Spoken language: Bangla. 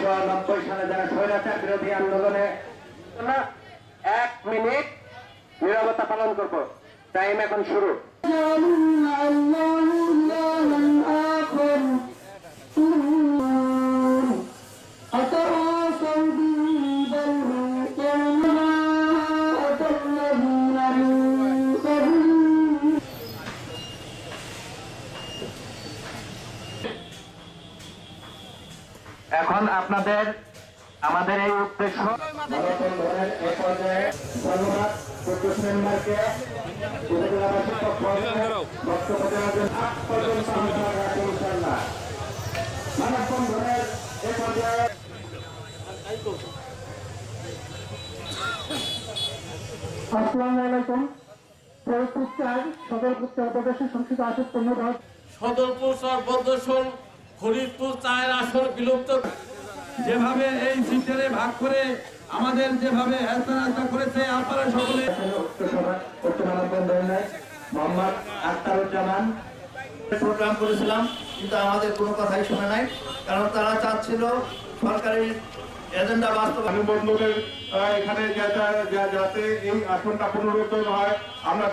উনিশশো নব্বই সালে যারা স্বৈরাচার বিরোধী আন্দোলনে এক মিনিট নিরবতা পালন করব। টাইম এখন শুরু। রাখি আপনাদের মানববন্ধনের এই পর্যায়ে আসসালামু আলাইকুম। ফরিদপুর চার সদর উত্তর প্রদেশের সংসদ আসন ধন্যবাদ সদরপুর সর্বদর্শন ফরিদপুর চায়ের আসর বিলুপ্ত যেভাবে এই সিস্টেমে ভাগ করে আমাদের যেভাবে হেস্তা করেছে আপনারা সকলে মোহাম্মদ আখতারুজ্জামান। প্রোগ্রাম করেছিলাম কিন্তু আমাদের কোনো কথাই শুনে নাই। কারণ তারা চাচ্ছিল সরকারি এজেন্ডা বাস্তবায়ন মানববন্ধনের আহ, এখানে যাতে যা- এই আসনটা পুনরুত্থান হয় আমরা